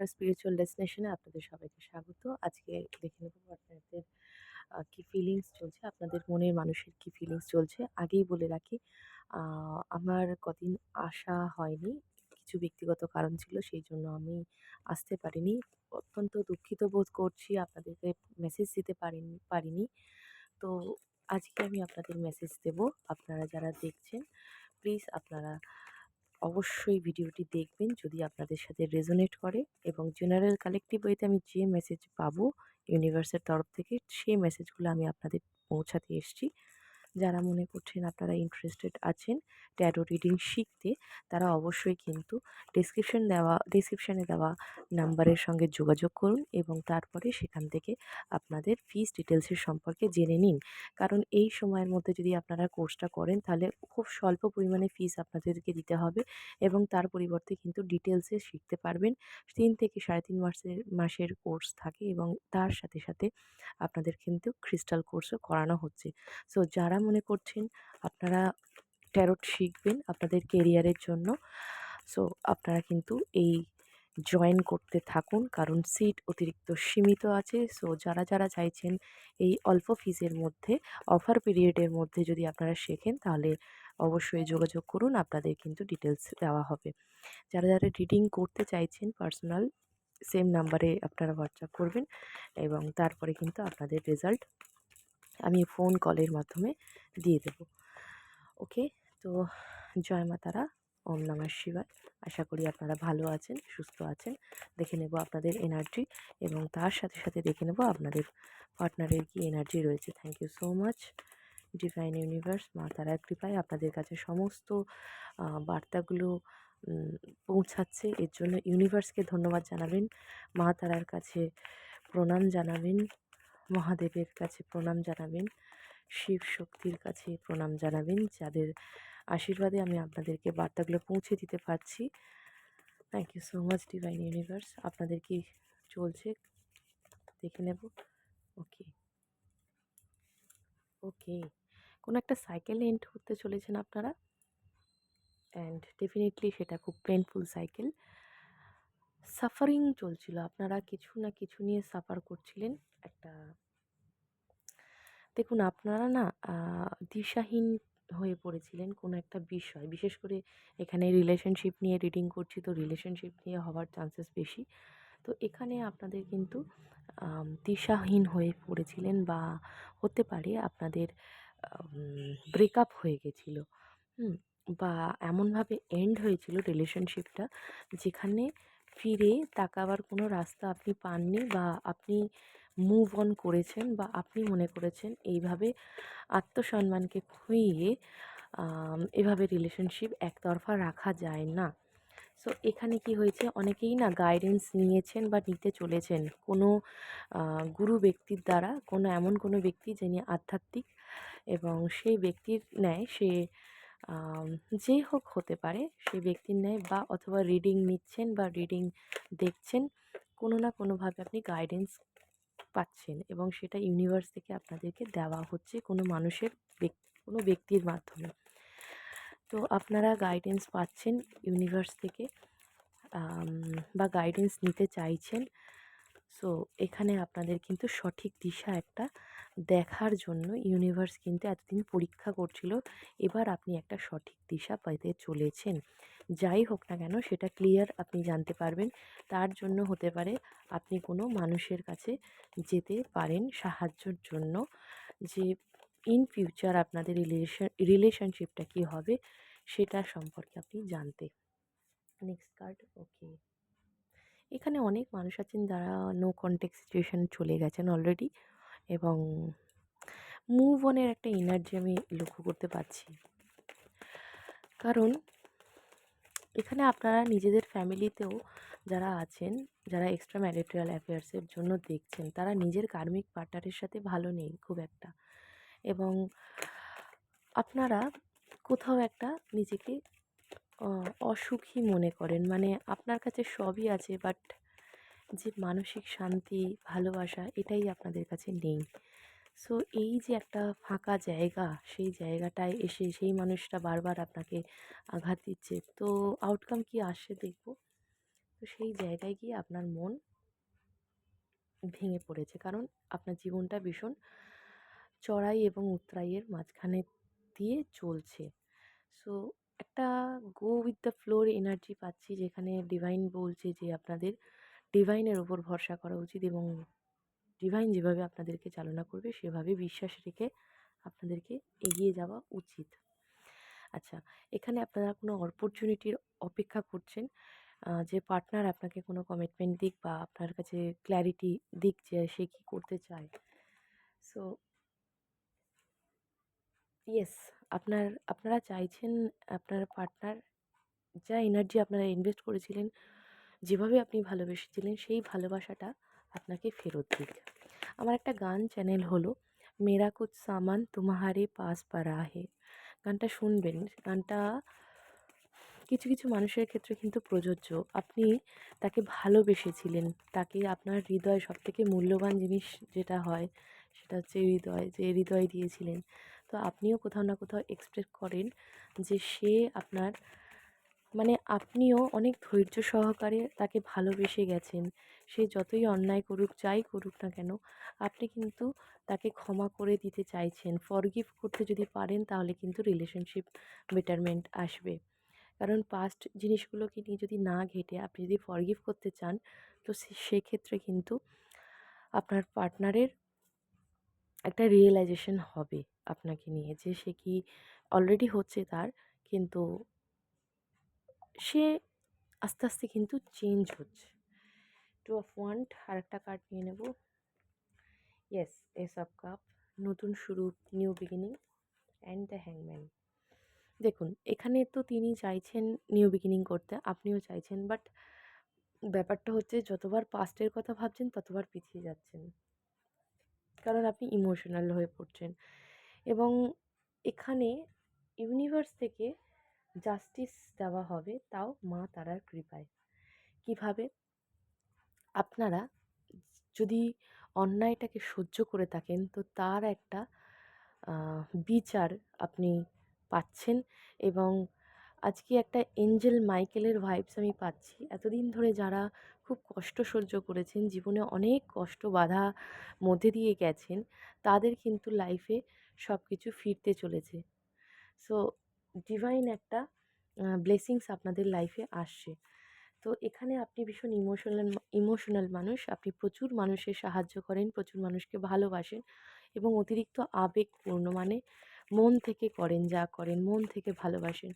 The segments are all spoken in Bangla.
স্পিরিচুয়াল ডেস্টিনেশনে আপনাদের সবাইকে স্বাগত। আজকে দেখে নেব আপনাদের কি ফিলিংস চলছে, আপনাদের মনের মানুষের কি ফিলিংস চলছে। আগেই বলে রাখি আমার কদিন আসা হয়নি। কিছু ব্যক্তিগত কারণ ছিল সেই জন্য আমি আসতে পারিনি। অত্যন্ত দুঃখিত বোধ করছি আপনাদেরকে মেসেজ দিতে পারিনি পারিনি। তো আজকে আমি আপনাদের মেসেজ দেব। আপনারা যারা দেখছেন প্লিজ আপনারা অবশ্যই ভিডিওটি দেখবেন যদি আপনাদের সাথে রেজোনেট করে এবং জেনারেল কালেক্টিভ ওয়েতে আমি যে মেসেজ পাবো ইউনিভার্সের তরফ থেকে সেই মেসেজগুলো আমি আপনাদের পৌঁছাতে এসেছি। যারা মনে করছেন আপনারা ইন্টারেস্টেড আছেন ট্যারো রিডিং শিখতে, তারা অবশ্যই কিন্তু ডেসক্রিপশন দেওয়া ডেসক্রিপশানে দেওয়া নাম্বারের সঙ্গে যোগাযোগ করুন এবং তারপরে সেখান থেকে আপনাদের ফিস ডিটেলসের সম্পর্কে জেনে নিন। কারণ এই সময়ের মধ্যে যদি আপনারা কোর্সটা করেন, তাহলে খুব স্বল্প পরিমাণে ফিস আপনাদেরকে দিতে হবে এবং তার পরিবর্তে কিন্তু ডিটেলসে শিখতে পারবেন। তিন থেকে সাড়ে তিন মাসের মাসের কোর্স থাকে এবং তার সাথে সাথে আপনাদের কিন্তু ক্রিস্টাল কোর্সও করানো হচ্ছে। সো যারা মনে করছেন? আপনারা ট্যারোট শিখবেন আপনাদের কেরিয়ারের জন্য। সো আপনারা কিন্তু এই জয়েন করতে থাকুন কারণ সিট অতিরিক্ত সীমিত আছে। সো যারা যারা চাইছেন এই অল্প ফিজের মধ্যে অফার পিরিয়ডের মধ্যে যদি আপনারা শেখেন তাহলে অবশ্যই যোগাযোগ করুন, আপনাদের কিন্তু ডিটেলস দেওয়া হবে। যারা যারা রিডিং করতে চাইছেন পার্সোনাল সেম নাম্বারে আপনারা হোয়াটসঅ্যাপ করবেন এবং তারপরে কিন্তু আপনাদের রেজাল্ট আমি ফোন কলের মাধ্যমে দিয়ে দেব। ওকে তো জয় মা তারা, ওম নমঃ শিবায়। আশা করি আপনারা ভালো আছেন, সুস্থ আছেন। দেখে নেব আপনাদের এনার্জি এবং তার সাথে সাথে দেখে নেব আপনাদের পার্টনারের কি এনার্জি রয়েছে। Thank you so much divine universe মা তারার কৃপায় আপনাদের কাছে সমস্ত বার্তাগুলো পৌঁছাচ্ছে। এর জন্য ইউনিভার্সকে ধন্যবাদ জানাবেন। মা তারার কাছে প্রণাম জানাবেন। মহাদেবের কাছে প্রণাম জানাবেন, শিব শক্তির কাছে প্রণাম জানাবেন, যাদের আশীর্বাদে আমি আপনাদেরকে বার্তাগুলো পৌঁছে দিতে পারছি। Thank you so much divine universe আপনাদের কি চলছে, দেখে নেব। ওকে ওকে কোনো একটা সাইকেল এন্ড করতে চলেছেন আপনারা? অ্যান্ড ডেফিনেটলি সেটা খুব পেনফুল সাইকেল সাফারিং চলছিল। আপনারা কিছু না কিছু নিয়ে সাফার করছিলেন একটা দেখুন, আপনারা না দিশাহীন হয়ে পড়েছিলেন কোনো একটা বিষয়। বিশেষ করে এখানে রিলেশনশিপ নিয়ে রিডিং করছি তো রিলেশনশিপ নিয়ে হওয়ার চান্সেস বেশি। তো এখানে আপনাদের কিন্তু দিশাহীন হয়ে পড়েছিলেন বা হতে পারে আপনাদের ব্রেকআপ হয়ে গেছিল। বা এমনভাবে এন্ড হয়েছিল রিলেশনশিপটা যেখানে ফিরে তাকাবার কোনো রাস্তা আপনি পাননি বা আপনি মুভ অন করেছেন বা আপনি মনে করেছেন এইভাবে আত্মসম্মানকে খুঁইয়ে এভাবে রিলেশনশিপ একতরফা রাখা যায় না। সো এখানে কি হয়েছে? অনেকেই না গাইডেন্স নিয়েছেন বা নিতে চলেছেন। কোনো গুরু ব্যক্তির দ্বারা, কোনো এমন কোনো ব্যক্তি যিনি আধ্যাত্মিক এবং সেই ব্যক্তির ন্যায় সে যে হোক হতে পারে, সেই ব্যক্তির ন্যায় বা অথবা রিডিং নিচ্ছেন বা রিডিং দেখছেন, কোনো না কোনোভাবে আপনি গাইডেন্স পাচ্ছেন এবং সেটা ইউনিভার্স থেকে আপনাদেরকে দেওয়া হচ্ছে কোনো মানুষের কোনো ব্যক্তির মাধ্যমে। তো আপনারা গাইডেন্স পাচ্ছেন ইউনিভার্স থেকে বা গাইডেন্স নিতে চাইছেন সো এখানে আপনাদের কিন্তু সঠিক দিশা একটা দেখার জন্য ইউনিভার্স কিন্তু এতদিন পরীক্ষা করছিল। এবার আপনি একটা সঠিক দিশা পেতে চলেছেন। যাই হোক না কেন, সেটা ক্লিয়ার আপনি জানতে পারবেন। তার জন্য হতে পারে আপনি কোনো মানুষের কাছে যেতে পারেন সাহায্যর জন্য যে ইন ফিউচার আপনাদের রিলেশন রিলেশনশিপটা কী হবে, সেটা সম্পর্কে আপনি জানতে। নেক্সট কার্ড ওকে এখানে অনেক মানুষ আছেন যারা নো কন্ট্যাক্ট সিচুয়েশান চলে গেছেন অলরেডি এবং মুভ অনের একটা এনার্জি আমি লক্ষ্য করতে পারছি। কারণ এখানে আপনারা নিজেদের ফ্যামিলিতেও যারা আছেন, যারা এক্সট্রা ম্যারিটাল অ্যাফেয়ার্সের জন্য দেখছেন, তারা নিজের কার্মিক পার্টনারের সাথে ভালো নেই খুব একটা। এবং আপনারা কোথাও একটা নিজেকে অসুখী মনে করেন। মানে আপনার কাছে সবই আছে বাট যে মানসিক শান্তি, ভালোবাসা, এটাই আপনাদের কাছে নেই। সো এই যে একটা ফাঁকা জায়গা, সেই জায়গাটায় এসে সেই মানুষটা বারবার আপনাকে আঘাত দিচ্ছে, তো আউটকাম কি আসে দেখব? তো সেই জায়গায় গিয়ে আপনার মন ভেঙে পড়েছে। কারণ আপনার জীবনটা ভীষণ চড়াই এবং উতরাইয়ের মাঝখানে দিয়ে চলছে। সো একটা go with the flow energy পাচ্ছি যেখানে ডিভাইন বলছে যে আপনাদের ডিভাইনের ওপর ভরসা করা উচিত এবং ডিভাইন যেভাবে আপনাদেরকে চালনা করবে সেভাবে বিশ্বাস রেখে আপনাদেরকে এগিয়ে যাওয়া উচিত। আচ্ছা এখানে আপনারা কোনো অপরচুনিটির অপেক্ষা করছেন? যে পার্টনার আপনাকে কোনো কমিটমেন্ট দিক বা আপনার কাছে ক্ল্যারিটি দিক যে সে কী করতে চায়? সো ইয়েস আপনার, আপনারা চাইছেন আপনার পার্টনার যা এনার্জি আপনারা ইনভেস্ট করেছিলেন, যেভাবে আপনি ভালোবেসেছিলেন, সেই ভালোবাসাটা আপনাকে ফেরত দিক। আমার একটা গান চ্যানেল হলো, মেরা কুচ সামান তুমাহারে পাস পারা হে। গানটা শুনবেন। গানটা কিছু কিছু মানুষের ক্ষেত্রে কিন্তু প্রযোজ্য। আপনি তাকে ভালোবেসেছিলেন, তাকে আপনার হৃদয় সবথেকে মূল্যবান জিনিস যেটা হয়, সেটা হচ্ছে হৃদয়, যে হৃদয় দিয়েছিলেন। তো আপনিও কোথাও না কোথাও এক্সপেক্ট করেন যে সে আপনার মানে আপনিও অনেক ধৈর্য সহকারে তাকে ভালোবেসে গেছেন। সে যতই অন্যায় করুক, যাই করুক না কেন, আপনি কিন্তু তাকে ক্ষমা করে দিতে চাইছেন। ফরগিভ করতে যদি পারেন, তাহলে কিন্তু রিলেশনশিপ বেটারমেন্ট আসবে। কারণ পাস্ট জিনিসগুলোকে নিয়ে যদি না ঘেঁটে আপনি যদি ফরগিভ করতে চান, তো সেক্ষেত্রে কিন্তু আপনার পার্টনারের একটা রিয়েলাইজেশন হবে। আপনাকে নিয়ে যে সে কি অলরেডি হচ্ছে তার। কিন্তু সে আস্তে আস্তে কিন্তু চেঞ্জ হচ্ছে। টু অফ ওয়ান্ট আর একটা কার্ড নিয়ে নেব। ইয়েস এস অফ কাপ নতুন শুরু নিউ বিগিনিং অ্যান্ড দ্য হ্যাংম্যান দেখুন, এখানে তো তিনি চাইছেন নিউ বিগিনিং করতে, আপনিও চাইছেন বাট ব্যাপারটা হচ্ছে যতবার পাস্টের কথা ভাবছেন, ততবার পিছিয়ে যাচ্ছেন। কারণ আপনি ইমোশনাল হয়ে পড়ছেন। এবং এখানে ইউনিভার্স থেকে জাস্টিস দেওয়া হবে, তাও মা তারার কৃপায়। কীভাবে? আপনারা যদি অন্যায়টাকে সহ্য করে থাকেন, তো তার একটা বিচার আপনি পাচ্ছেন এবং আজকে একটা এঞ্জেল মাইকেলের ভাইবস আমি পাচ্ছি। এতদিন ধরে যারা খুব কষ্ট সহ্য করেছেন, জীবনে অনেক কষ্ট বাধা মধ্যে দিয়ে গেছেন, তাদের কিন্তু লাইফে সব কিছু ফিরতে চলেছে। সো ডিভাইন একটা ব্লেসিংস আপনাদের লাইফে আসছে। তো এখানে আপনি ভীষণ ইমোশনাল ইমোশনাল মানুষ। আপনি প্রচুর মানুষের সাহায্য করেন, প্রচুর মানুষকে ভালোবাসেন এবং অতিরিক্ত আবেগপূর্ণ মানে মন থেকে করেন যা করেন, মন থেকে ভালোবাসেন।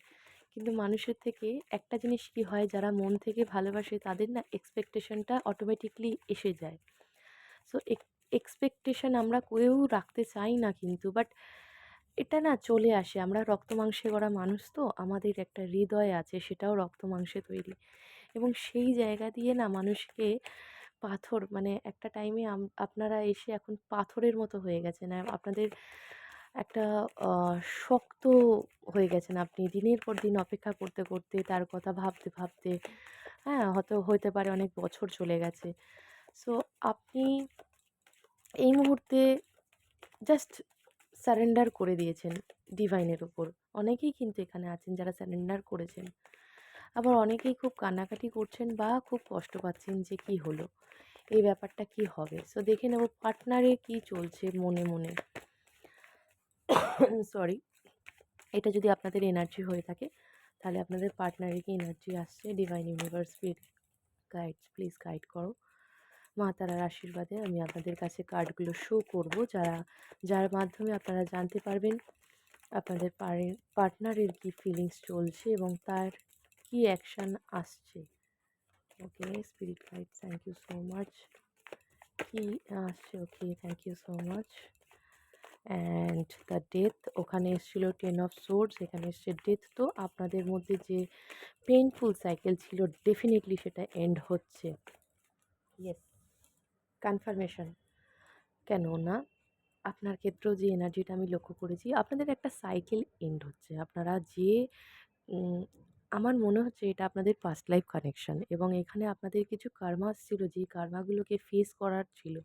কিন্তু মানুষের থেকে একটা জিনিস কি হয়, যারা মন থেকে ভালোবাসে তাদের না এক্সপেকটেশনটা অটোমেটিকলি এসে যায়। সো এক্সপেকটেশন আমরা কেউ রাখতে চাই না কিন্তু। বাট এটা না চলে আসে। আমরা রক্ত মাংসে গড়া মানুষ তো, আমাদের একটা হৃদয় আছে, সেটাও রক্ত মাংসে তৈরি। এবং সেই জায়গা দিয়ে না মানুষকে পাথর মানে একটা টাইমে আপনারা এসে এখন পাথরের মতো হয়ে গেছেন। আপনাদের একটা শক্ত হয়ে গেছেন আপনি। দিনের পর দিন অপেক্ষা করতে করতে, তার কথা ভাবতে ভাবতে হ্যাঁ হয়তো, হইতে পারে অনেক বছর চলে গেছে। সো আপনি এই মুহূর্তে জাস্ট সারেন্ডার করে দিয়েছেন ডিভাইনের ওপর অনেকেই কিন্তু এখানে আছেন যারা সারেন্ডার করেছেন। আবার অনেকেই খুব কান্নাকাটি করছেন বা খুব কষ্ট পাচ্ছেন যে কি হলো, এই ব্যাপারটা কি হবে? সো দেখে নেব পার্টনারে কি চলছে মনে মনে। সরি এটা যদি আপনাদের এনার্জি হয়ে থাকে, তাহলে আপনাদের পার্টনারে কি এনার্জি আসছে? Divine universe guides please guide করো। মা তারার আশীর্বাদে আমি আপনাদের কাছে কার্ডগুলো শো করব। যারা, যার মাধ্যমে আপনারা জানতে পারবেন আপনাদের পার্টনারের কি ফিলিংস চলছে এবং তার কি অ্যাকশান আসছে। Okay spirit guide thank you so much কি আসছে? Okay thank you so much and the death ওখানে এসেছিল টেন অফ সোর্স এখানে এসছে ডেথ তো আপনাদের মধ্যে যে পেনফুল সাইকেল ছিল ডেফিনেটলি সেটা এন্ড হচ্ছে। ইয়েস কনফার্মেশন কেন না আপনার ক্ষেত্রেও যে এনার্জিটা আমি লক্ষ্য করেছি আপনাদের একটা সাইকেল এন্ড হচ্ছে আপনারা যে আমার মনে হচ্ছে এটা আপনাদের পাস্ট লাইফ কানেকশান এবং এখানে আপনাদের কিছু কার্মাস ছিল যে কার্মাগুলোকে ফেস করার ছিল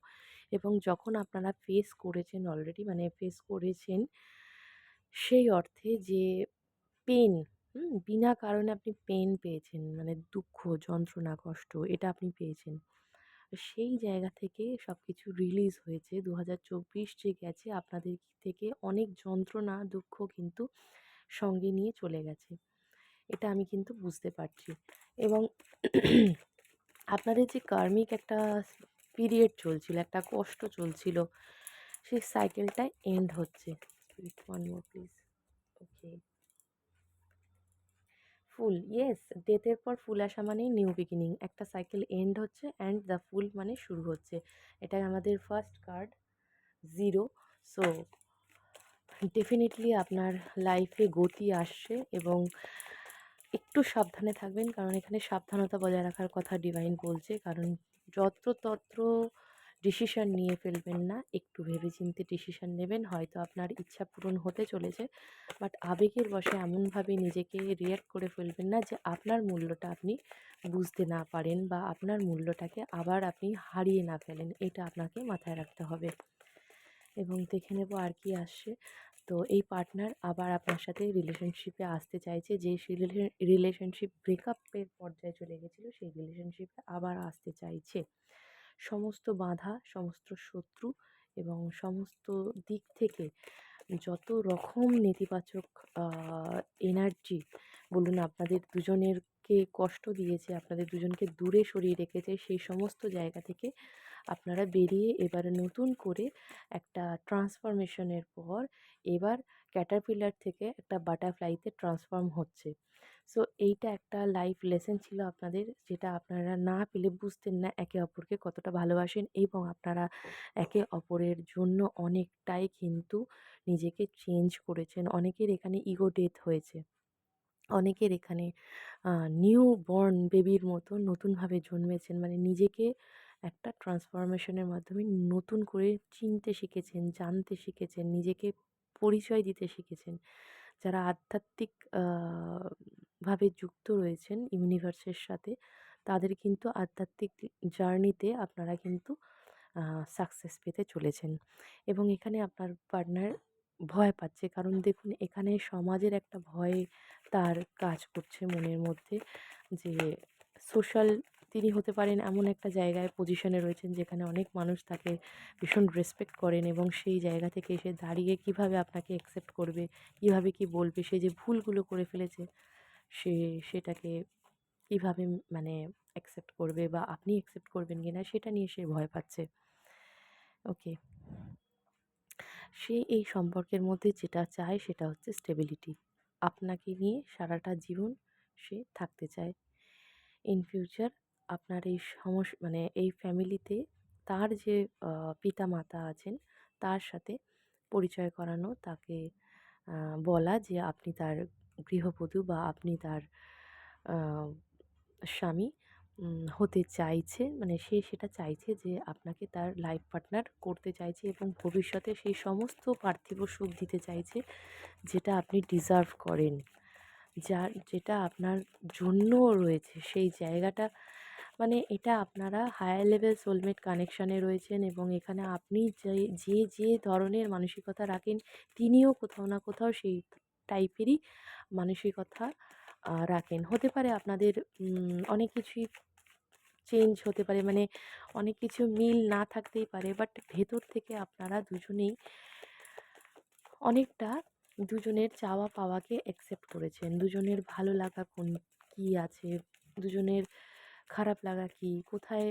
এবং যখন আপনারা ফেস করেছেন অলরেডি মানে ফেস করেছেন সেই অর্থে যে পেন বিনা কারণে আপনি পেন পেয়েছেন মানে দুঃখ, যন্ত্রণা, কষ্ট এটা আপনি পেয়েছেন। সেই জায়গা থেকে সব কিছু রিলিজ হয়েছে। ২০২৪ যে গেছে আপনাদের থেকে অনেক যন্ত্রণা, দুঃখ কিন্তু সঙ্গে নিয়ে চলে গেছে। এটা আমি কিন্তু বুঝতে পারছি এবং আপনাদের যে কার্মিক একটা পিরিয়ড চলছিল, একটা কষ্ট চলছিল, সেই সাইকেলটা এন্ড হচ্ছে। One more please. Okay. Fool yes ডেথের পর ফুল আসা মানেই নিউ বিগিনিং একটা সাইকেল এন্ড হচ্ছে অ্যান্ড দ্য ফুল মানে শুরু হচ্ছে। এটাই আমাদের first card zero so definitely আপনার লাইফে গতি আসছে এবং একটু সাবধানে থাকবেন, কারণ এখানে সাবধানতা বজায় রাখার কথা ডিভাইন বলছে, কারণ যত্রতত্র ডিসিশন নিয়ে ফেলবেন না। একটু ভেবেচিন্তে ডিসিশন নেবেন। হয়তো আপনার ইচ্ছা পূরণ হতে চলেছে। বাট আবেগের বশে এমনভাবে নিজেকে রিয়্যাক্ট করে ফেলবেন না যে আপনার মূল্যটা আপনি বুঝতে না পারেন বা আপনার মূল্যটাকে আবার আপনি হারিয়ে না ফেলেন। এটা আপনাকে মাথায় রাখতে হবে। এবং দেখে নেব আর কি আসছে। তো এই পার্টনার আবার আপনার সাথে রিলেশনশিপে আসতে চাইছে যে রিলেশনশিপ ব্রেকআপের পর্যায়ে চলে গেছিল, সেই রিলেশনশিপে আবার আসতে চাইছে। সমস্ত বাধা, সমস্ত শত্রু এবং সমস্ত দিক থেকে যত রকম নেতিবাচক এনার্জি বলুন আপনাদের দুজনেরকে কষ্ট দিয়েছে, আপনাদের দুজনকে দূরে সরিয়ে রেখেছে, সেই সমস্ত জায়গা থেকে আপনারা বেরিয়ে এবারে নতুন করে একটা ট্রান্সফরমেশনের পর এবার ক্যাটারপিলার থেকে একটা বাটারফ্লাইতে ট্রান্সফর্ম হচ্ছে। সো এইটা একটা লাইফ লেসেন ছিল আপনাদের, যেটা আপনারা না পেলে বুঝতেন না একে অপরকে কতটা ভালোবাসেন এবং আপনারা একে অপরের জন্য অনেকটাই কিন্তু নিজেকে চেঞ্জ করেছেন। অনেকের এখানে ইগো ডেথ হয়েছে। অনেকের এখানে নিউ বর্ন বেবির মতো নতুনভাবে জন্মেছেন। মানে নিজেকে একটা ট্রান্সফরমেশনের মাধ্যমে নতুন করে চিনতে শিখেছেন, জানতে শিখেছেন, নিজেকে পরিচয় দিতে শিখেছেন। যারা আধ্যাত্মিক ভাবে যুক্ত রয়েছেন ইউনিভার্সের সাথে, তাদের কিন্তু আধ্যাত্মিক জার্নিতে আপনারা কিন্তু সাকসেস পেতে চলেছেন। এবং এখানে আপনার পার্টনার ভয় পাচ্ছে। কারণ দেখুন, এখানে সমাজের একটা ভয় তার কাজ করছে মনের মধ্যে যে সোশ্যাল তিনি হতে পারেন এমন একটা জায়গায় পজিশনে রয়েছেন যেখানে অনেক মানুষ তাকে ভীষণ রেসপেক্ট করেন এবং সেই জায়গা থেকে এসে দাঁড়িয়ে কীভাবে আপনাকে অ্যাকসেপ্ট করবে, কীভাবে কি বলবে, সে যে ভুলগুলো করে ফেলেছে সে, সেটাকে কীভাবে মানে অ্যাকসেপ্ট করবে বা আপনি অ্যাকসেপ্ট করবেন কি না সেটা নিয়ে সে ভয় পাচ্ছে। ওকে। সে এই সম্পর্কের মধ্যে যেটা চায় সেটা হচ্ছে স্টেবিলিটি আপনাকে নিয়ে সারাটা জীবন সে থাকতে চায়। ইন ফিউচার আপনার এই সমস মানে এই ফ্যামিলিতে তার যে পিতা মাতা আছেন, তার সাথে পরিচয় করানো, তাকে বলা যে আপনি তার গৃহবধূ বা আপনি তার স্বামী হতে চাইছে মানে সে সেটা চাইছে যে আপনাকে তার লাইফ পার্টনার করতে চাইছে এবং ভবিষ্যতে সেই সমস্ত পার্থিব সুখ দিতে চাইছে যেটা আপনি ডিজার্ভ করেন। যার, যেটা আপনার জন্যও রয়েছে, সেই জায়গাটা মানে এটা আপনারা হায়ার লেভেল সোলমেট কানেকশানে রয়েছেন এবং এখানে আপনি যে যে যে ধরনের মানসিকতা রাখেন, তিনিও কোথাও না কোথাও সেই টাইপেরই মানসিকতা রাখেন। হতে পারে আপনাদের অনেক কিছুই চেঞ্জ হতে পারে মানে অনেক কিছু মিল না থাকতেই পারে বাট ভেতর থেকে আপনারা দুজনেই অনেকটা দুজনের চাওয়া পাওয়াকে অ্যাকসেপ্ট করেছেন। দুজনের ভালো লাগা কোন, কী আছে? দুজনের খারাপ লাগা কী? কোথায়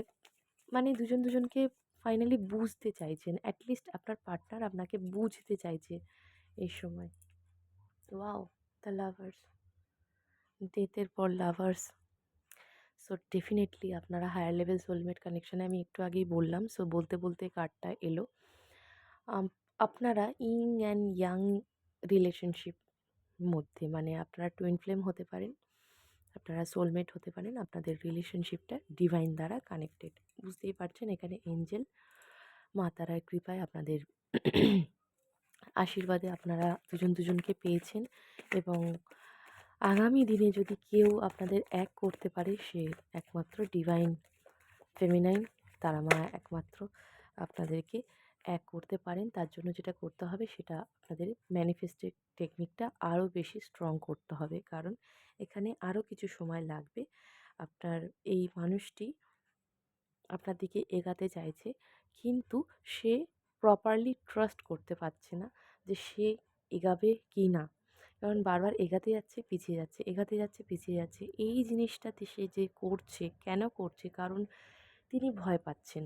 মানে দুজন দুজনকে ফাইনালি বুঝতে চাইছেন। অ্যাটলিস্ট আপনার পার্টনার আপনাকে বুঝতে চাইছে এই সময়। ওয়াও দ্য লাভার্স ডেথের পর লাভার্স সো ডেফিনেটলি আপনারা হায়ার লেভেল সোলমেট কানেকশানে আমি একটু আগেই বললাম। সো বলতে বলতে কার্ডটা এলো। আপনারা ইং অ্যান্ড ইয়াং রিলেশনশিপ মধ্যে মানে আপনারা টুইন ফ্লেম হতে পারেন, আপনারা সোলমেট হতে পারেন, আপনাদের রিলেশনশিপটা ডিভাইন দ্বারা কানেক্টেড বুঝতেই পারছেন, এখানে এঞ্জেল মা তারার কৃপায় আপনাদের আশীর্বাদে আপনারা দুজন দুজনকে পেয়েছেন এবং আগামী দিনে যদি কেউ আপনাদের এক করতে পারে, সে একমাত্র ডিভাইন ফেমিনাইন তারা মা একমাত্র আপনাদেরকে এক করতে পারেন। তার জন্য যেটা করতে হবে, সেটা আপনাদের ম্যানিফেস্টের টেকনিকটা আরও বেশি স্ট্রং করতে হবে। কারণ এখানে আরও কিছু সময় লাগবে। আপনার এই মানুষটি আপনার দিকে এগাতে চাইছে, কিন্তু সে প্রপারলি ট্রাস্ট করতে পারছে না। যে সে এগাবে কি না। কারণ বারবার এগাতে যাচ্ছে, পিছিয়ে যাচ্ছে, এগাতে যাচ্ছে, পিছিয়ে যাচ্ছে। এই জিনিসটাতে সে যে করছে, কেন করছে? কারণ তিনি ভয় পাচ্ছেন।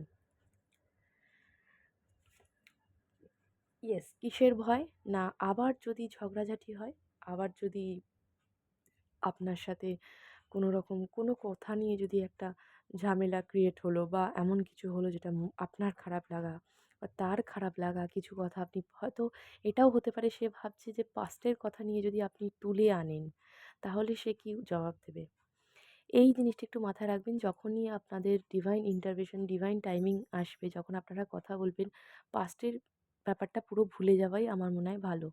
ইয়েস, কিসের ভয়? না, আবার যদি ঝগড়াঝাটি হয়, আবার যদি আপনার সাথে কোনো রকম কোনো কথা নিয়ে যদি একটা ঝামেলা ক্রিয়েট হলো বা এমন কিছু হলো যেটা আপনার খারাপ লাগা বা তার খারাপ লাগা কিছু কথা আপনি হয়তো এটাও হতে পারে সে ভাবছে যে পাস্টের কথা নিয়ে যদি আপনি তুলে আনেন, তাহলে সে কি জবাব দেবে? এই জিনিসটা একটু মাথায় রাখবেন, যখনই আপনাদের ডিভাইন ইন্টারভেশন ডিভাইন টাইমিং আসবে, যখন আপনারা কথা বলবেন পাস্টের ব্যাপারটা পুরো ভুলে যাওয়াই আমার মনে হয় ভালো।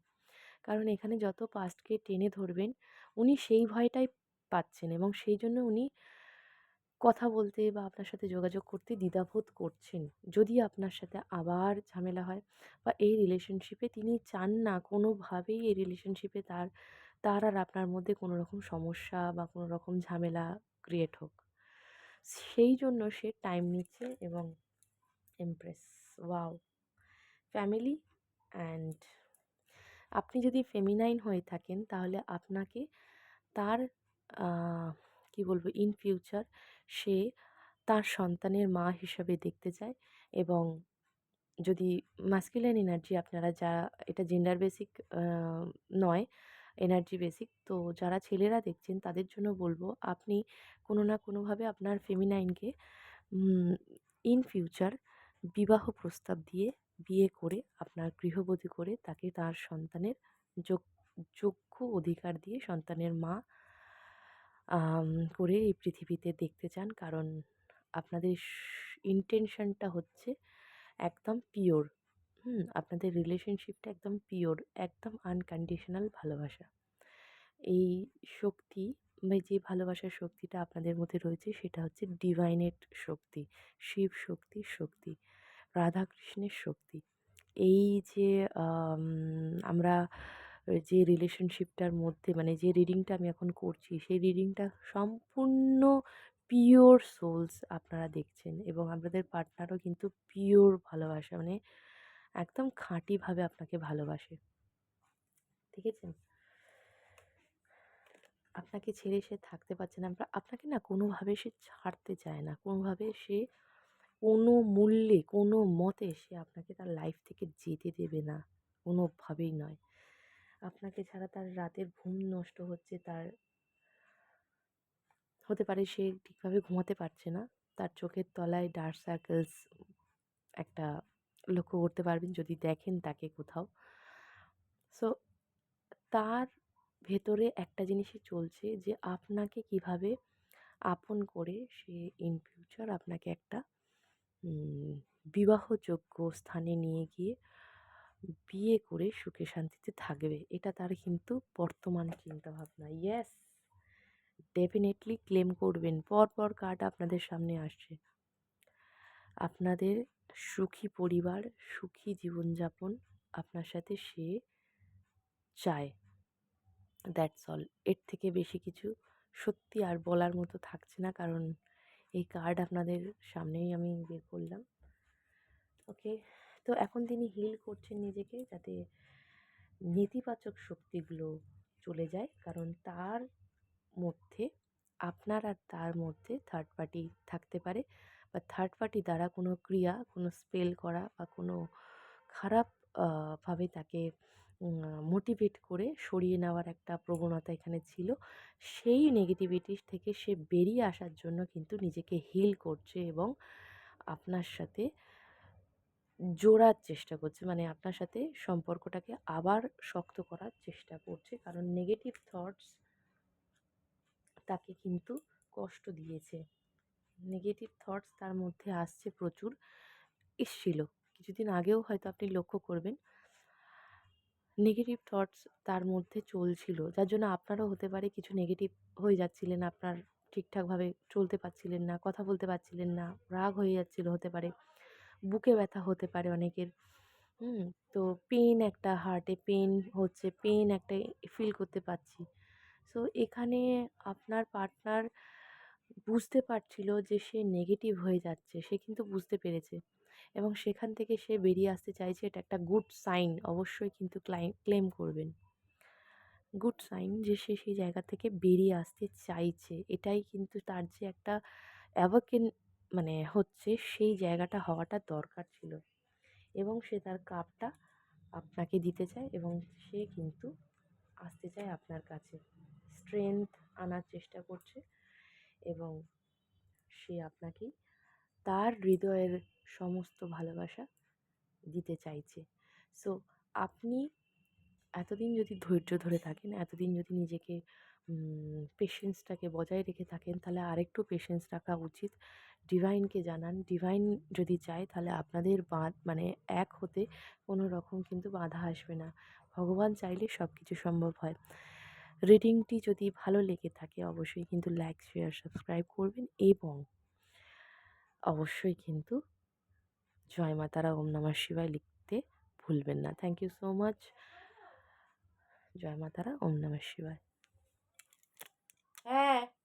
কারণ এখানে যত পাস্টকে টেনে ধরবেন, উনি সেই ভয়টাই পাচ্ছেন এবং সেই জন্য উনি কথা বলতে বা আপনার সাথে যোগাযোগ করতে দ্বিধাবোধ করছেন। যদি আপনার সাথে আবার ঝামেলা হয় বা এই রিলেশনশিপে তিনি চান না কোনোভাবেই এই রিলেশনশিপে তার তার আর আপনার মধ্যে কোনো রকম সমস্যা বা কোনো রকম ঝামেলা ক্রিয়েট হোক। সেই জন্য সে টাইম নিচ্ছে এবং এমপ্রেস ওয়াও ফ্যামিলি অ্যান্ড আপনি যদি ফেমিনাইন হয়ে থাকেন তাহলে আপনাকে তার কী বলব ইন ফিউচার সে তার সন্তানের মা হিসাবে দেখতে চায় এবং যদি মাস্কুলাইন এনার্জি আপনারা যারা এটা জেন্ডার বেসিক নয় এনার্জি বেসিক তো যারা ছেলেরা দেখছেন তাদের জন্য বলব আপনি কোনো না কোনোভাবে আপনার ফেমিনাইনকে ইন ফিউচার বিবাহ প্রস্তাব দিয়ে বিয়ে করে আপনার গৃহবধূ করে তাকে তার সন্তানের যোগ্য অধিকার দিয়ে সন্তানের মা করে এই পৃথিবীতে দেখতে চান। কারণ আপনাদের ইন্টেনশনটা হচ্ছে একদম পিওর হুম? আপনাদের রিলেশনশিপটা একদম পিওর একদম আনকন্ডিশনাল ভালোবাসা। এই শক্তি বা যে ভালোবাসার শক্তিটা আপনাদের মধ্যে রয়েছে, সেটা হচ্ছে ডিভাইনের শক্তি, শিব শক্তির শক্তি, রাধাকৃষ্ণের শক্তি। এই যে আমরা যে রিলেশনশিপটার মধ্যে মানে যে রিডিংটা আমি এখন করছি, সেই রিডিংটা সম্পূর্ণ পিওর সোলস আপনারা দেখছেন এবং আপনাদের পার্টনারও কিন্তু পিওর ভালোবাসা মানে একদম খাঁটিভাবে আপনাকে ভালোবাসে। ঠিক আছে? আপনাকে ছেড়ে সে থাকতে পারছে না আপনাকে না কোনোভাবে সে ছাড়তে চায় না, কোনোভাবে সে কোনো মূল্যে, কোনো মতে সে আপনাকে তার লাইফ থেকে যেতে দেবে না, কোনোভাবেই নয়। আপনাকে ছাড়া তার রাতের ঘুম নষ্ট হচ্ছে, তার হতে পারে সে ঠিকভাবে ঘুমাতে পারছে না। তার চোখের তলায় ডার্ক সার্কেলস একটা লক্ষ্য করতে পারবেন যদি দেখেন তাকে কোথাও। সো তার ভেতরে একটা জিনিসই চলছে যে আপনাকে কীভাবে আপন করে সে ইন ফিউচার আপনাকে একটা বিবাহযোগ্য স্থানে নিয়ে গিয়ে বিয়ে করে সুখে শান্তিতে থাকবে। এটা তার কিন্তু বর্তমান চিন্তাভাবনা। ইয়েস ডেফিনেটলি ক্লেম করবেন। পর পর কার্ড আপনাদের সামনে আসছে। আপনাদের সুখী পরিবার, সুখী জীবনযাপন আপনার সাথে সে চায়। দ্যাটস অল এর থেকে বেশি কিছু সত্যি আর বলার মতো থাকছে না, কারণ এই কার্ড আপনাদের সামনেই আমি বের করলাম। ওকে তো এখন তিনি হিল করছেন নিজেকে যাতে নেতিবাচক শক্তিগুলো চলে যায়। কারণ তার মধ্যে, আপনার আর তার মধ্যে থার্ড পার্টি থাকতে পারে বা থার্ড পার্টি দ্বারা কোনো ক্রিয়া, কোনো স্পেল করা বা কোনো খারাপ ভাবে তাকে মোটিভেট করে সরিয়ে নেওয়ার একটা প্রবণতা এখানে ছিল। সেই নেগেটিভিটি থেকে সে বেরিয়ে আসার জন্য কিন্তু নিজেকে হিল করছে এবং আপনার সাথে জোড়ার চেষ্টা করছে। মানে আপনার সাথে সম্পর্কটাকে আবার শক্ত করার চেষ্টা করছে। কারণ নেগেটিভ থটস তাকে কিন্তু কষ্ট দিয়েছে। নেগেটিভ থটস তার মধ্যে আসছে প্রচুর এসছিল। কিছুদিন আগেও হয়তো আপনি লক্ষ্য করবেন নেগেটিভ থটস তার মধ্যে চলছিল। যার জন্য আপনারও হতে পারে কিছু নেগেটিভ হয়ে যাচ্ছিলেন, আপনার ঠিকঠাকভাবে চলতে পারছিলেন না, কথা বলতে পারছিলেন না, রাগ হয়ে যাচ্ছিল হতে পারে। বুকে ব্যথা হতে পারে অনেকের হুম? তো পেন একটা হার্টে পেন হচ্ছে, পেন একটা ফিল করতে পারছি। সো এখানে আপনার পার্টনার বুঝতে পারছিল যে সে নেগেটিভ হয়ে যাচ্ছে। সে কিন্তু বুঝতে পেরেছে এবং সেখান থেকে সে বেরিয়ে আসতে চাইছে। এটা একটা গুড সাইন অবশ্যই কিন্তু ক্লাই ক্লেম করবেন। গুড সাইন যে সে সেই জায়গা থেকে বেরিয়ে আসতে চাইছে। এটাই কিন্তু তার যে একটা অ্যাওয়াকেন মানে হচ্ছে সেই জায়গাটা হওয়াটা দরকার ছিল এবং সে তার কাপটা আপনাকে দিতে চায় এবং সে কিন্তু আসতে চায় আপনার কাছে। স্ট্রেংথ আনার চেষ্টা করছে এবং সে আপনাকেই তার হৃদয়ের সমস্ত ভালোবাসা দিতে চাইছে। সো আপনি এতদিন যদি ধৈর্য ধরে থাকেন, এতদিন যদি নিজেকে পেশেন্সটাকে বজায় রেখে থাকেন, তাহলে আরেকটু পেশেন্স রাখা উচিত। ডিভাইনকে জানান। ডিভাইন যদি চায় তাহলে আপনাদের বাঁধ মানে এক হতে কোনো রকম কিন্তু বাধা আসবে না। ভগবান চাইলে সব কিছু সম্ভব হয়। রিডিংটি যদি ভালো লেগে থাকে অবশ্যই কিন্তু লাইক, শেয়ার, সাবস্ক্রাইব করবেন এবং অবশ্যই কিন্তু জয় মা তারা, ওম নমঃ শিবায় লিখতে ভুলবেন না। Thank you so much. জয় মা তারা, ওম নমঃ শিবায়। 哎